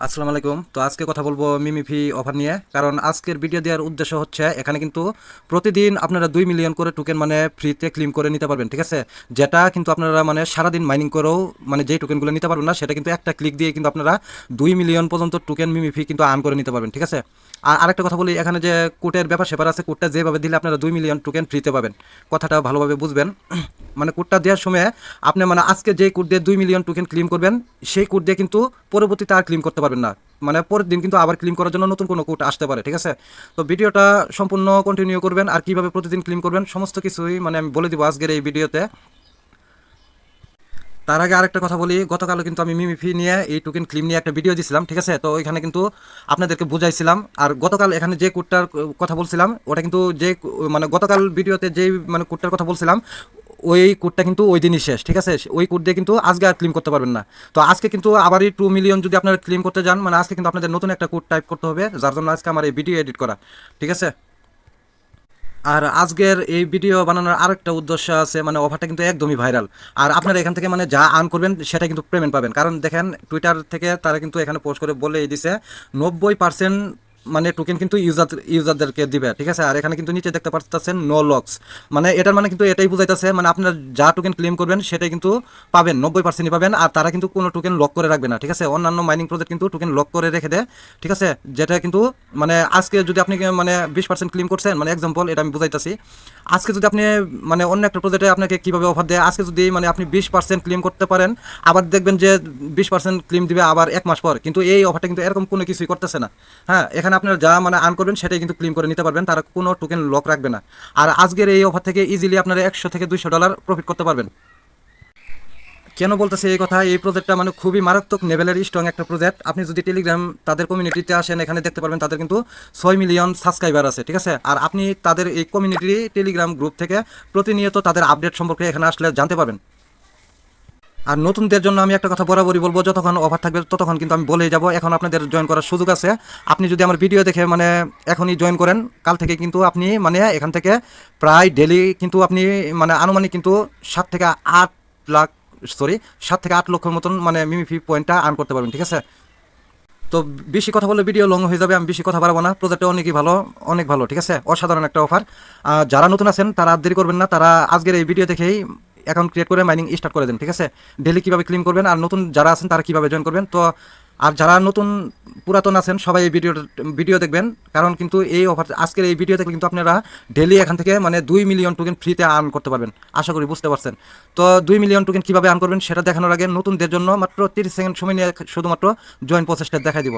আসসালামু আলাইকুম। তো আজকে কথা বলব মিমিফি অফার নিয়ে, কারণ আজকের ভিডিও দেওয়ার উদ্দেশ্য হচ্ছে, এখানে কিন্তু প্রতিদিন আপনারা দুই মিলিয়ন করে টোকেন মানে ফ্রিতে ক্লেম করে নিতে পারবেন, ঠিক আছে? যেটা কিন্তু আপনারা মানে সারাদিন মাইনিং করেও মানে যেই টোকেনগুলো নিতে পারবেন না, সেটা কিন্তু একটা ক্লিক দিয়ে কিন্তু আপনারা দুই মিলিয়ন পর্যন্ত টোকেন মিমিফি কিন্তু আর্ন করে নিতে পারবেন, ঠিক আছে? আর আরেকটা কথা বলি, এখানে যে কোর্টের ব্যাপার সেপার আছে কোর্টটা যেভাবে দিলে আপনারা দুই মিলিয়ন টোকেন ফ্রিতে পাবেন, কথাটা ভালোভাবে বুঝবেন। মানে কোডটা দেওয়ার সময় আপনি মানে আজকে যে কোড দিয়ে দুই মিলিয়ন টোকেন ক্লেম করবেন, সেই কোড দিয়ে কিন্তু পরবর্তীতে আর ক্লেম করতে পারবেন না। মানে পরের দিন কিন্তু আবার ক্লেম করার জন্য নতুন কোনো কোড আসতে পারে, ঠিক আছে? তো ভিডিওটা সম্পূর্ণ কন্টিনিউ করবেন আর কীভাবে প্রতিদিন ক্লেম করবেন সমস্ত কিছুই মানে আমি বলে দিব আজকের এই ভিডিওতে। তার আগে আরেকটা কথা বলি, গতকালও কিন্তু আমি মিমিফি নিয়ে এই টোকেন ক্লিম নিয়ে একটা ভিডিও দিয়েছিলাম ঠিক আছে? তো এখানে কিন্তু আপনাদেরকে বুঝাইছিলাম, আর গতকাল এখানে যে কোডটার কথা বলছিলাম, ওটা কিন্তু যে মানে গতকাল ভিডিওতে যেই মানে কোডটার কথা বলছিলাম ওই কোডটা কিন্তু ওই দিনই শেষ, ঠিক আছে? ওই কোড দিয়ে কিন্তু আজকে আর ক্লেম করতে পারবেন না। তো আজকে কিন্তু আবারই টু মিলিয়ন যদি আপনারা ক্লেম করতে যান মানে আজকে কিন্তু আপনাদের নতুন একটা কোড টাইপ করতে হবে, যার জন্য আজকে আমার এই ভিডিও এডিট করা, ঠিক আছে? আর আজকের এই ভিডিও বানানোর আরেকটা উদ্দেশ্য আছে মানে অফারটা কিন্তু একদমই ভাইরাল আর আপনারা এখান থেকে মানে যা আর্ন করবেন, সেটা কিন্তু পেমেন্ট পাবেন। কারণ দেখেন টুইটার থেকে তারা কিন্তু এখানে পোস্ট করে বলেই দিছে, নব্বই পার্সেন্ট মানে টোকেন কিন্তু ইউজার ইউজারদেরকে দিবে, ঠিক আছে? আর এখানে কিন্তু নিচে দেখতে পাচ্ছেন নো লক্স মানে এটার মানে কিন্তু এটাই বুঝাইতেছে মানে আপনার যা টোকেন ক্লেম করবেন সেটাই কিন্তু পাবেন, নব্বই পার্সেন্টই পাবেন, আর তারা কিন্তু কোনো টোকেন লক করে রাখবে না, ঠিক আছে? অন্যান্য মাইনিং প্রজেক্ট কিন্তু টোকেন লক করে রেখে দেয়, ঠিক আছে? যেটা কিন্তু মানে আজকে যদি আপনি মানে বিশ পার্সেন্ট ক্লেম করছেন মানে এক্সাম্পল এটা আমি বুঝাইতেছি। আজকে যদি আপনি মানে অন্য একটা প্রজেক্টে আপনাকে কীভাবে অফার দেয়, আজকে যদি মানে আপনি বিশ পার্সেন্ট ক্লেম করতে পারেন, আবার দেখবেন যে বিশ পার্সেন্ট ক্লেম দিবে আবার এক মাস পর, কিন্তু এই অফারটা কিন্তু এরকম কোনো কিছুই করতেছে না। হ্যাঁ এখানে আপনার যা মানে আর্ন করবেন সেটাই কিন্তু ক্লেম করে নিতে পারবেন, তারা কোনো টোকেন লক রাখবে না। আর আজকের এই অফার থেকে ইজিলি আপনারা একশো থেকে দুইশো ডলার প্রফিট করতে পারবেন। কেন বলতেছে এই কথা? এই প্রজেক্টটা মানে খুবই মারাত্মক লেভেলের স্ট্রং একটা প্রজেক্ট আপনি যদি টেলিগ্রাম তাদের কমিউনিটিতে আসেন, এখানে দেখতে পারবেন তাদের কিন্তু ছয় মিলিয়ন সাবস্ক্রাইবার আছে, ঠিক আছে? আর আপনি তাদের এই কমিউনিটি টেলিগ্রাম গ্রুপ থেকে প্রতিনিয়ত তাদের আপডেট সম্পর্কে এখানে আসলে জানতে পারবেন। আর নতুনদের জন্য আমি একটা কথা বরাবরই বলব, যতক্ষণ অফার থাকবে ততক্ষণ কিন্তু আমি বলেই যাব। এখন আপনাদের জয়েন করার সুযোগ আছে। আপনি যদি আমার ভিডিও দেখে মানে এখনই জয়েন করেন, কাল থেকে কিন্তু আপনি মানে এখান থেকে প্রায় ডেলি কিন্তু আপনি মানে আনুমানিক কিন্তু সাত থেকে আট লাখ সরি সাত থেকে আট লক্ষের মতন মানে মিমি ফি পয়েন্টটা আর্ন করতে পারবেন, ঠিক আছে? তো বেশি কথা বলে ভিডিও লং হয়ে যাবে, আমি বেশি কথা বাড়াবো না। প্রজেক্টটা অনেকই ভালো, অনেক ভালো, ঠিক আছে? অসাধারণ একটা অফার যারা নতুন আছেন, তারা দেরি করবেন না। তারা আজকের এই ভিডিও দেখেই অ্যাকাউন্ট ক্রিয়েট করে মাইনিং স্টার্ট করে দেন, ঠিক আছে? ডেলি কীভাবে ক্লেম করবেন আর নতুন যারা আছেন তারা কীভাবে জয়েন করবেন? তো আর যারা নতুন পুরাতন আছেন, সবাই এই ভিডিও ভিডিও দেখবেন। কারণ কিন্তু এই অফার আজকের এই ভিডিও দেখলে কিন্তু আপনারা ডেলি এখান থেকে মানে দুই মিলিয়ন টোকেন ফ্রিতে আর্ন করতে পারবেন। আশা করি বুঝতে পারছেন। তো দুই মিলিয়ন টোকেন কীভাবে আর্ন করবেন সেটা দেখানোর আগে নতুনদের জন্য মাত্র তিরিশ সেকেন্ড সময় নিয়ে শুধুমাত্র জয়েন প্রসেসটা দেখাই দিব।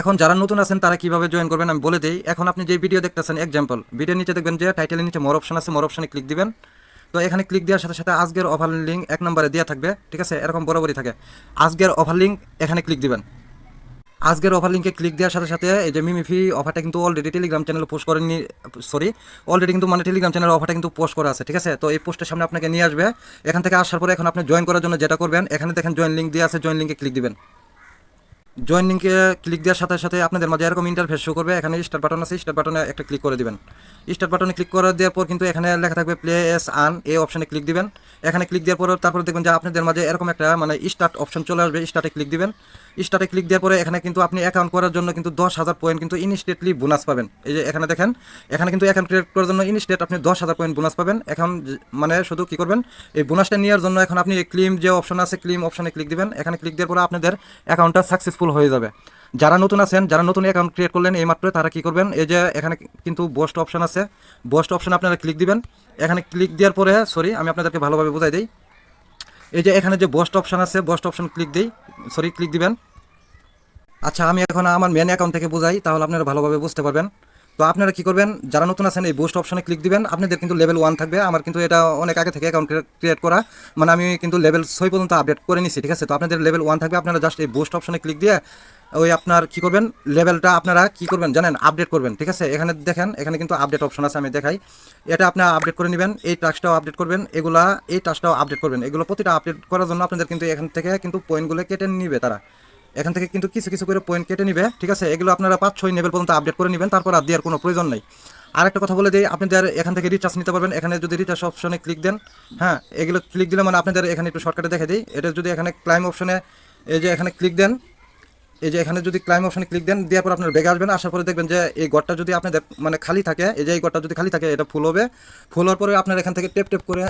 এখন যারা নতুন আছেন তারা কীভাবে জয়েন করবেন আমি বলে দিই। এখন আপনি যে ভিডিও দেখতেছেন এক্সাম্পল ভিডিওর নিচে দেখবেন যে টাইটেলের নিচে মোর অপশন আছে মোর অপশনে ক্লিক দিবেন। তো এখানে ক্লিক দেওয়ার সাথে সাথে আজকের অফার লিঙ্ক এক নম্বরে দেওয়া থাকবে, ঠিক আছে? এরকম বরাবরই থাকে। আজকের অফার লিঙ্ক এখানে ক্লিক দিবেন। আজকের অফার লিঙ্কে ক্লিক দেওয়ার সাথে সাথে এই যে মিমিফি অফারটা কিন্তু অলরেডি টেলিগ্রাম চ্যানেলে পোস্ট করেনি সরি অলরেডি কিন্তু মানে টেলিগ্রাম চ্যানেলের অফারটা কিন্তু পোস্ট করা আছে, ঠিক আছে? তো এই পোস্টের সামনে আপনাকে নিয়ে আসবে। এখান থেকে আসার পরে এখন আপনি জয়েন করার জন্য যেটা করবেন, এখানে দেখেন জয়েন লিঙ্ক দেওয়া আছে জয়েন লিঙ্কে ক্লিক দিবেন। জয়েন লিঙ্কে ক্লিক দেওয়ার সাথে সাথে আপনাদের মাঝে এরকম ইন্টারফেস শো করবে। এখানে স্টার বাটন আছে স্টার বাটনে একটা ক্লিক করে দিবেন। স্টার বাটনে ক্লিক করে দেওয়ার পর কিন্তু এখানে লেখা থাকবে প্লে এস আন এই অপশনে ক্লিক দিবেন। এখানে ক্লিক দেওয়ার পর তারপরে দেখবেন যে আপনাদের মাঝে এরকম একটা মানে স্টার্ট অপশন চলে আসবে স্টার্টে ক্লিক দিবেন। স্টার্টে ক্লিক দেওয়ার পরে এখানে কিন্তু আপনি অ্যাকাউন্ট করার জন্য কিন্তু দশ হাজার পয়েন্ট কিন্তু ইনস্টেটলি বোনাস পাবেন। এই যে এখানে দেখেন, এখানে কিন্তু অ্যাকাউন্ট ক্রিয়েট করার জন্য ইনস্টেট আপনি দশ হাজার পয়েন্ট বোনাস পাবেন। এখন মানে শুধু কী করবেন, এই বোনাসটা নেওয়ার জন্য এখন আপনি ক্লিম যে অপশন আছে ক্লিম অপশনে ক্লিক দিবেন। এখানে ক্লিক দেওয়ার পরে আপনাদের অ্যাকাউন্টটা সাকসেসফুল হয়ে যাবে। যারা নতুন আছেন, যারা নতুন অ্যাকাউন্ট ক্রিয়েট করলেন এই মাত্র তারা কী করবেন? এই যে এখানে কিন্তু বোস্ট অপশান আছে। বস্ট অপশান আপনারা ক্লিক দিবেন। এখানে ক্লিক দেওয়ার পরে সরি আমি আপনাদেরকে ভালোভাবে বোঝাই দিই। এই যে এখানে যে বস্ট অপশান আছে বোস্ট অপশান ক্লিক দিই। সরি ক্লিক দিবেন। আচ্ছা আমি এখন আমার মেন অ্যাকাউন্ট থেকে বোঝাই, তাহলে আপনারা ভালোভাবে বুঝতে পারবেন। তো আপনারা কি করবেন? যারা নতুন আছেন, এই বুস্ট অপশনে ক্লিক দিবেন। আপনাদের কিন্তু লেভেল ওয়ান থাকবে। আমার কিন্তু এটা অনেক আগে থেকে অ্যাকাউন্ট ক্রিয়েট করা। মানে আমি কিন্তু লেভেল ছয় পর্যন্ত আপডেট করে নিছি, ঠিক আছে? তো আপনাদের লেভেল ওয়ান থাকবে। আপনারা জাস্ট এই বুস্ট অপশনে ক্লিক দিয়ে ওই আপনার কি করবেন? লেভেলটা আপনারা কি করবেন? জানেন আপডেট করবেন, ঠিক আছে? এখানে দেখেন, এখানে কিন্তু আপডেট অপশন আছে, আমি দেখাই। এটা আপনার আপডেট করে নেবেন, এই টাস্কটাও আপডেট করবেন, এগুলা, এই টাস্কটাও আপডেট করবেন। এগুলো প্রতিটা আপডেট করার জন্য আপনাদের কিন্তু এখান থেকে কিন্তু পয়েন্টগুলো কেটে নিবে তারা। এখান থেকে কিন্তু কিছু কিছু করে পয়েন্ট কেটে নিবে, ঠিক আছে? এগুলো আপনারা পাঁচ, ছয় লেভেল পর্যন্ত আপডেট করে নেবেন, তারপর আর দেওয়ার কোনো প্রয়োজন নেই। আর একটা কথা বলে দিই আপনাদের এখান থেকে রিচার্জ নিতে পারবেন, এখানে যদি রিচার্জ অপশনে ক্লিক দেন হ্যাঁ এগুলো ক্লিক দিলে মানে আপনাদের এখানে একটু শর্টকাটে দেখে দিই। এটা যদি এখানে ক্লাইম অপশনে এই যে এখানে ক্লিক দেন, এই যে এখানে যদি ক্লাইম অপশনে ক্লিক দেন, দেওয়ার পর আপনার বেগে আসবেন আসার পরে দেখবেন যে এই ঘরটা যদি আপনাদের মানে খালি থাকে, এই যে এই ঘরটা যদি খালি থাকে, এটা ফুল হবে। ফুল হওয়ার পরে আপনার এখান থেকে টেপ টেপ করে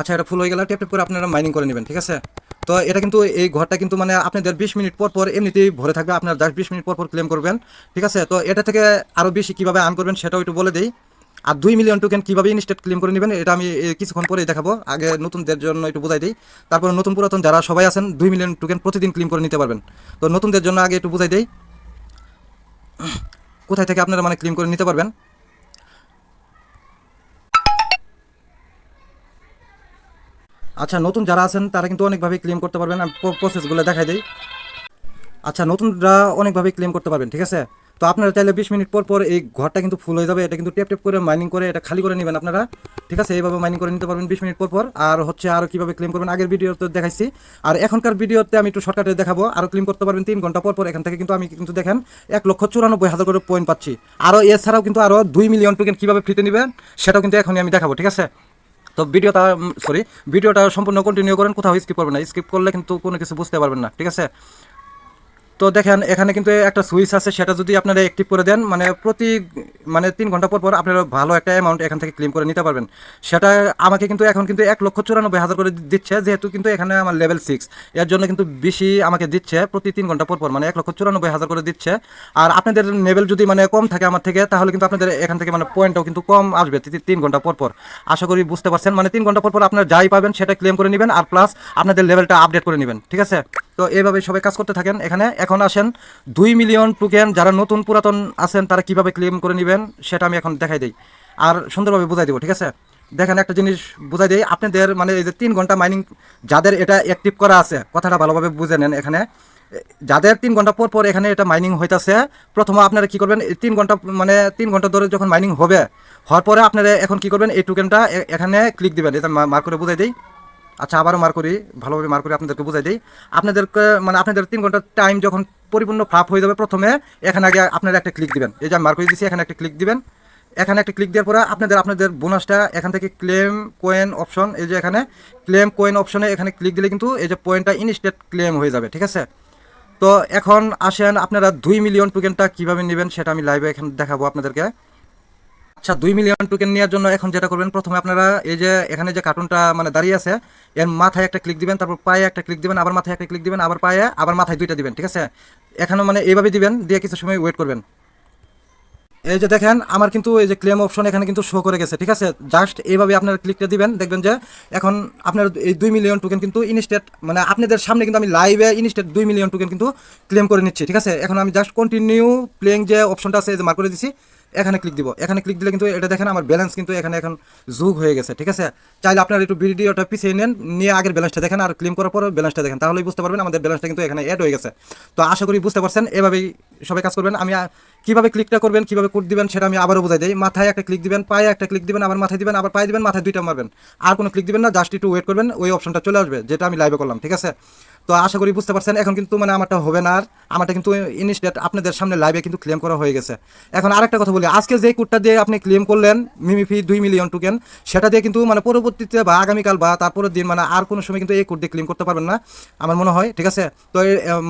আচ্ছা এটা ফুল হয়ে গেলে টেপ টেপ করে আপনারা মাইনিং করে নেবেন, ঠিক আছে? তো এটা কিন্তু এই ঘরটা কিন্তু মানে আপনাদের বিশ মিনিট পর পর এমনিতেই ভরে থাকবে, আপনার দশ বিশ মিনিট পর পর ক্লেম করবেন, ঠিক আছে? তো এটা থেকে আরও বেশি কীভাবে আর্ন করবেন সেটাও একটু বলে দিই। আর দুই মিলিয়ন টোকেন কীভাবে ইনস্টেট ক্লেম করে নেবেন, এটা আমি কিছুক্ষণ পরেই দেখাবো। আগে নতুনদের জন্য একটু বোঝাই দিই। তারপর নতুন পুরাতন যারা সবাই আছেন, দুই মিলিয়ন টোকেন প্রতিদিন ক্লেম করে নিতে পারবেন। তো নতুনদের জন্য আগে একটু বোঝাই দিই। কোথায় থেকে আপনারা মানে ক্লেম করে নিতে পারবেন? আচ্ছা নতুন যারা আছেন, তারা কিন্তু অনেকভাবে ক্লেম করতে পারবেন। প্রসেসগুলো দেখাই দিই। আচ্ছা নতুনরা অনেকভাবে ক্লেম করতে পারবেন, ঠিক আছে? তো আপনারা চাইলে বিশ মিনিট পর পর এই ঘরটা কিন্তু ফুল হয়ে যাবে। এটা কিন্তু টেপ টেপ করে মাইনিং করে, এটা খালি করে নেবেন আপনারা, ঠিক আছে? এইভাবে মাইনিং করে নিতে পারবেন বিশ মিনিট পর পর। আর হচ্ছে আরও কীভাবে ক্লেম করবেন, আগের ভিডিওতে দেখাইছি। আর এখনকার ভিডিওতে আমি একটু শর্টকাটে দেখাবো। আরও ক্লেম করতে পারবেন তিন ঘণ্টা পর পর। এখান থেকে কিন্তু আমি কিন্তু দেখেন, এক লক্ষ চুরানব্বই হাজার করে পয়েন্ট পাচ্ছি। আরও এছাড়াও কিন্তু আরও দুই মিলিয়ন টোকেন কীভাবে ফ্রিতে নেবেন, সেটাও কিন্তু এখনই আমি দেখাবো, ঠিক আছে? তো ভিডিওটা সরি ভিডিওটা সম্পূর্ণ কন্টিনিউ করেন, কোথাও স্কিপ করবেন না। স্কিপ করলে কিন্তু কোনো কিছু বুঝতে পারবেন না, ঠিক আছে? তো দেখেন, এখানে কিন্তু একটা সুইচ আছে, সেটা যদি আপনারা অ্যাক্টিভ করে দেন মানে প্রতি মানে তিন ঘণ্টা পর পর আপনারা ভালো একটা অ্যামাউন্ট এখান থেকে ক্লেম করে নিতে পারবেন। সেটা আমাকে কিন্তু এখন কিন্তু এক লক্ষ চুরানব্বই হাজার করে দিচ্ছে, যেহেতু কিন্তু এখানে আমার লেভেল সিক্স এর জন্য কিন্তু বেশি আমাকে দিচ্ছে প্রতি তিন ঘণ্টা পর পর মানে এক লক্ষ চুরানব্বই হাজার করে দিচ্ছে। আর আপনাদের লেভেল যদি মানে কম থাকে আমার থেকে, তাহলে কিন্তু আপনাদের এখান থেকে মানে পয়েন্টটাও কিন্তু কম আসবে তিন ঘণ্টা পর পর। আশা করি বুঝতে পারছেন মানে তিন ঘণ্টা পর পর আপনারা যাই পাবেন, সেটা ক্লেম করে নেবেন, আর প্লাস আপনাদের লেভেলটা আপডেট করে নেবেন, ঠিক আছে? তো এইভাবে সবাই কাজ করতে থাকেন। এখানে এখন আসেন, দুই মিলিয়ন টোকেন যারা নতুন পুরাতন আছেন, তারা কীভাবে ক্লেম করে নেবেন সেটা আমি এখন দেখাই দিই। আর সুন্দরভাবে বুঝাই দেবো, ঠিক আছে? দেখেন একটা জিনিস বুঝাই দিই, আপনাদের মানে এই যে তিন ঘণ্টা মাইনিং যাদের এটা অ্যাক্টিভ করা আছে, কথাটা ভালোভাবে বুঝে নেন এখানে। যাদের তিন ঘণ্টা পর পর এখানে এটা মাইনিং হইতাছে, প্রথমে আপনারা কি করবেন তিন ঘণ্টা মানে তিন ঘণ্টা ধরে যখন মাইনিং হবে, হওয়ার পরে আপনারা এখন কি করবেন, এই টোকেনটা এখানে ক্লিক দিবেন। এটা মার্ক করে বুঝাই দিই। আচ্ছা আবারও মার করি, ভালোভাবে মার করি, আপনাদেরকে বুঝাই দিই। আপনাদেরকে মানে আপনাদের তিন ঘণ্টার টাইম যখন পরিপূর্ণ ফ্লাপ হয়ে যাবে প্রথমে, এখানে আগে আপনারা একটা ক্লিক দিবেন। এই যে আমি মার করে দিচ্ছি এখানে একটা ক্লিক দিবেন। এখানে একটা ক্লিক দেওয়ার পরে আপনাদের আপনাদের বোনাসটা এখান থেকে ক্লেম কোয়েন অপশন এই যে এখানে ক্লেম কোয়েন অপশনে এখানে ক্লিক দিলে কিন্তু এই যে পয়েন্টটা ইনস্টেট ক্লেম হয়ে যাবে, ঠিক আছে? তো এখন আসেন, আপনারা দুই মিলিয়ন টোকেনটা কীভাবে নেবেন সেটা আমি লাইভে এখানে দেখাবো আপনাদেরকে। আচ্ছা দুই মিলিয়ন টোকেন নেওয়ার জন্য এখন যেটা করবেন, প্রথমে আপনারা এই যে এখানে যে কার্টুনটা মানে দাঁড়িয়ে আছে, এর মাথায় একটা ক্লিক দিবেন, তারপর পায়ে একটা ক্লিক দিবেন, আবার মাথায় একটা ক্লিক দিবেন, আবার পায়ে, আবার মাথায় দুইটা দিবেন, ঠিক আছে? এখানে মানে এইভাবে দিবেন, দিয়ে কিছু সময় ওয়েট করবেন। এই যে দেখেন, আমার কিন্তু এই যে ক্লেম অপশন এখানে কিন্তু শো করে গেছে, ঠিক আছে? জাস্ট এইভাবে আপনারা ক্লিকটা দিবেন, দেখবেন যে এখন আপনার এই দুই মিলিয়ন টোকেন কিন্তু ইনস্টেট মানে আপনাদের সামনে কিন্তু আমি লাইভে ইনস্টেট দুই মিলিয়ন টোকেন কিন্তু ক্লেম করে নিচ্ছি, ঠিক আছে? এখন আমি জাস্ট কন্টিনিউ প্লেইং যে অপশনটা আছে যে মার্ক করে দিচ্ছি এখানে ক্লিক দিব। এখানে ক্লিক দিলে কিন্তু এটা দেখেন আমার ব্যালেন্স কিন্তু এখানে এখন যুগ হয়ে গেছে, ঠিক আছে? চাইলে আপনার একটু ভিডিওটা পিছিয়ে নেন, নিয়ে আগের ব্যালেন্সটা দেখেন আর ক্লেম করার পর ব্যালেন্সটা দেখেন, তাহলেই বুঝতে পারবেন আমাদের ব্যালেন্সটা কিন্তু এখানে অ্যাড হয়ে গেছে। তো আশা করি বুঝতে পারছেন, এভাবেই সবাই কাজ করবেন। আমি কীভাবে ক্লিকটা করবেন, কীভাবে কোড দিবেন সেটা আমি আবারও বুঝাই দিই। মাথায় একটা ক্লিক দিবেন, পায়ে একটা ক্লিক দিবেন, আবার মাথায় দিবেন, আবার পায়ে দিবেন, মাথায় দুইটা মারবেন। আর কোনো ক্লিক দিবেন না জাস্ট একটু ওয়েট করবেন, ওই অপশনটা চলে আসবে, যেটা আমি লাইভে করলাম, ঠিক আছে? তো আশা করি বুঝতে পারছেন, এখন কিন্তু মানে আমারটা হবে না আর, আমারটা কিন্তু ইনস্টেট আপনাদের সামনে লাইভে কিন্তু ক্লেম করা হয়ে গেছে। এখন আরেকটা কথা বলি, আজকে যে কোডটা দিয়ে আপনি ক্লেম করলেন মিমিফি দুই মিলিয়ন টোকেন সেটা দিয়ে কিন্তু মানে পরবর্তীতে বা আগামীকাল বা তারপরের দিন মানে আর কোনো সময় কিন্তু এই কোড দিয়ে ক্লেম করতে পারবেন না, আমার মনে হয়, ঠিক আছে? তো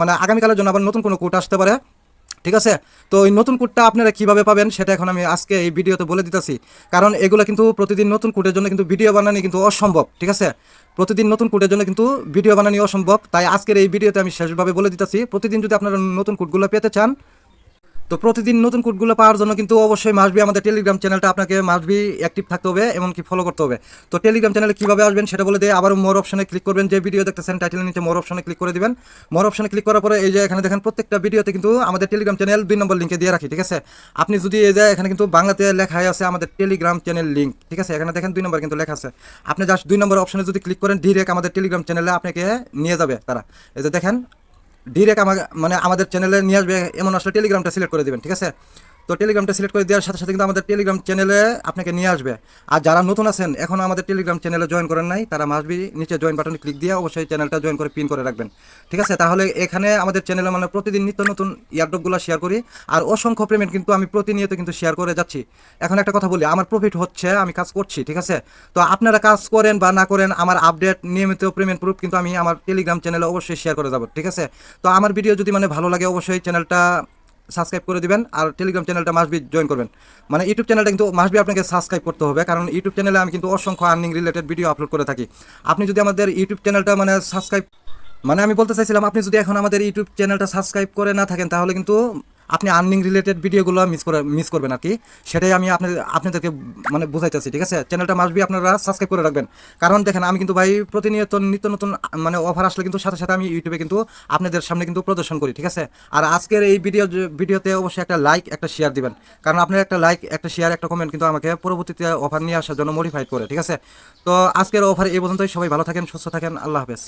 মানে আগামীকালের জন্য আবার নতুন কোনো কোড আসতে পারে। ঠিক আছে? তো এই নতুন কোডটা আপনারা কীভাবে পাবেন সেটা এখন আমি আজকে এই ভিডিওতে বলে দিতেছি। কারণ এগুলো কিন্তু প্রতিদিন নতুন কোডের জন্য কিন্তু ভিডিও বানানো কিন্তু অসম্ভব, ঠিক আছে? প্রতিদিন নতুন কোডের জন্য কিন্তু ভিডিও বানানো অসম্ভব, তাই আজকের এই ভিডিওতে আমি শেষভাবে বলে দিতেছি। প্রতিদিন যদি আপনারা নতুন কোডগুলো পেতে চান তো প্রতিদিন নতুন কোডগুলো পাওয়ার জন্য কিন্তু অবশ্যই মাসবি আমাদের টেলিগ্রাম চ্যানেলটা আপনাকে মাসবি অ্যাক্টিভ থাকতে হবে এমনকি ফলো করতে হবে। তো টেলিগ্রাম চ্যানেলে কীভাবে আসবেন সেটা বলে দিয়ে আবার মোর অপশনে ক্লিক করবেন। যে ভিডিও দেখতেছেন টাইটেলের নিচে মোর অপশনে ক্লিক করে দিবেন। মোর অপশনে ক্লিক করার পরে এই যে এখানে দেখেন, প্রত্যেকটা ভিডিওতে কিন্তু আমাদের টেলিগ্রাম চ্যানেল দুই নম্বর লিঙ্কে দিয়ে রাখি, ঠিক আছে? আপনি যদি এই যে এখানে কিন্তু বাংলাতে লেখাই আছে আমাদের টেলিগ্রাম চ্যানেল লিঙ্ক ঠিক আছে? এখানে দেখেন দুই নম্বর কিন্তু লেখা আছে। আপনি জাস্ট দুই নম্বর অপশনে যদি ক্লিক করেন ডিরেক্ট আমাদের টেলিগ্রাম চ্যানেলে আপনাকে নিয়ে যাবে তারা। এই যে দেখেন ডিরেক্ট আমাকে মানে আমাদের চ্যানেলে নিয়ে আসবে, এমন আসলে টেলিগ্রামটা সিলেক্ট করে দেবেন, ঠিক আছে? তো টেলিগ্রামটা সিলেক্ট করে দেওয়ার সাথে সাথে কিন্তু আমাদের টেলিগ্রাম চ্যানেলে আপনাকে নিয়ে আসবে। আর যারা নতুন আছেন এখনও আমাদের টেলিগ্রাম চ্যানেলে জয়েন করেন নাই, তারা মাসবি নিচে জয়েন বাটনে ক্লিক দিয়ে অবশ্যই চ্যানেলটা জয়েন করে পিন করে রাখবেন। ঠিক আছে? তাহলে এখানে আমাদের চ্যানেলে মানে প্রতিদিন নিত্য নতুন ইয়ারডপগুলো শেয়ার করি। আর অসংখ্য পেমেন্ট কিন্তু আমি প্রতিনিয়ত কিন্তু শেয়ার করে যাচ্ছি। এখন একটা কথা বলি, আমার প্রফিট হচ্ছে, আমি কাজ করছি, ঠিক আছে? তো আপনারা কাজ করেন বা না করেন, আমার আপডেট নিয়মিত পেমেন্ট প্রুফ কিন্তু আমি আমার টেলিগ্রাম চ্যানেলে অবশ্যই শেয়ার করে যাব, ঠিক আছে? তো আমার ভিডিও যদি মানে ভালো লাগে, অবশ্যই চ্যানেলটা সাবস্ক্রাইব করে দিবেন আর টেলিগ্রাম চ্যানেলটা মাসবি জয়েন করবেন। মানে ইউটিউব চ্যানেলটা কিন্তু মাসবি আপনাকে সাবস্ক্রাইব করতে হবে, কারণ ইউটিউব চ্যানেলে আমি কিন্তু অসংখ্য আর্নিং রিলেটেড ভিডিও আপলোড করে থাকি। আপনি যদি আমাদের ইউটিউব চ্যানেলটা মানে সাবস্ক্রাইব মানে আমি বলতে চাইছিলাম, আপনি যদি এখন আমাদের ইউটিউব চ্যানেলটা সাবস্ক্রাইব করে না থাকেন, তাহলে কিন্তু আপনি আর্নিং রিলেটেড ভিডিওগুলো মিস করে মিস করবেন আর কি। সেটাই আমি আপনাদের আপনাদেরকে মানে বোঝাইতেছি, ঠিক আছে? চ্যানেলটা মাসবি আপনারা সাবস্ক্রাইব করে রাখবেন। কারণ দেখেন, আমি কিন্তু ভাই প্রতিনিয়ত নিত্য নতুন মানে অফার আসলে কিন্তু সাথে সাথে আমি ইউটিউবে কিন্তু আপনাদের সামনে কিন্তু প্রদর্শন করি, ঠিক আছে? আর আজকের এই ভিডিও ভিডিওতে অবশ্যই একটা লাইক একটা শেয়ার দিবেন। কারণ আপনার একটা লাইক একটা শেয়ার একটা কমেন্ট কিন্তু আমাকে পরবর্তীতে অফার নিয়ে আসার জন্য মডিফাইড করে, ঠিক আছে? তো আজকের অফার এই পর্যন্তই। সবাই ভালো থাকেন, সুস্থ থাকেন। আল্লাহ হাফেজ।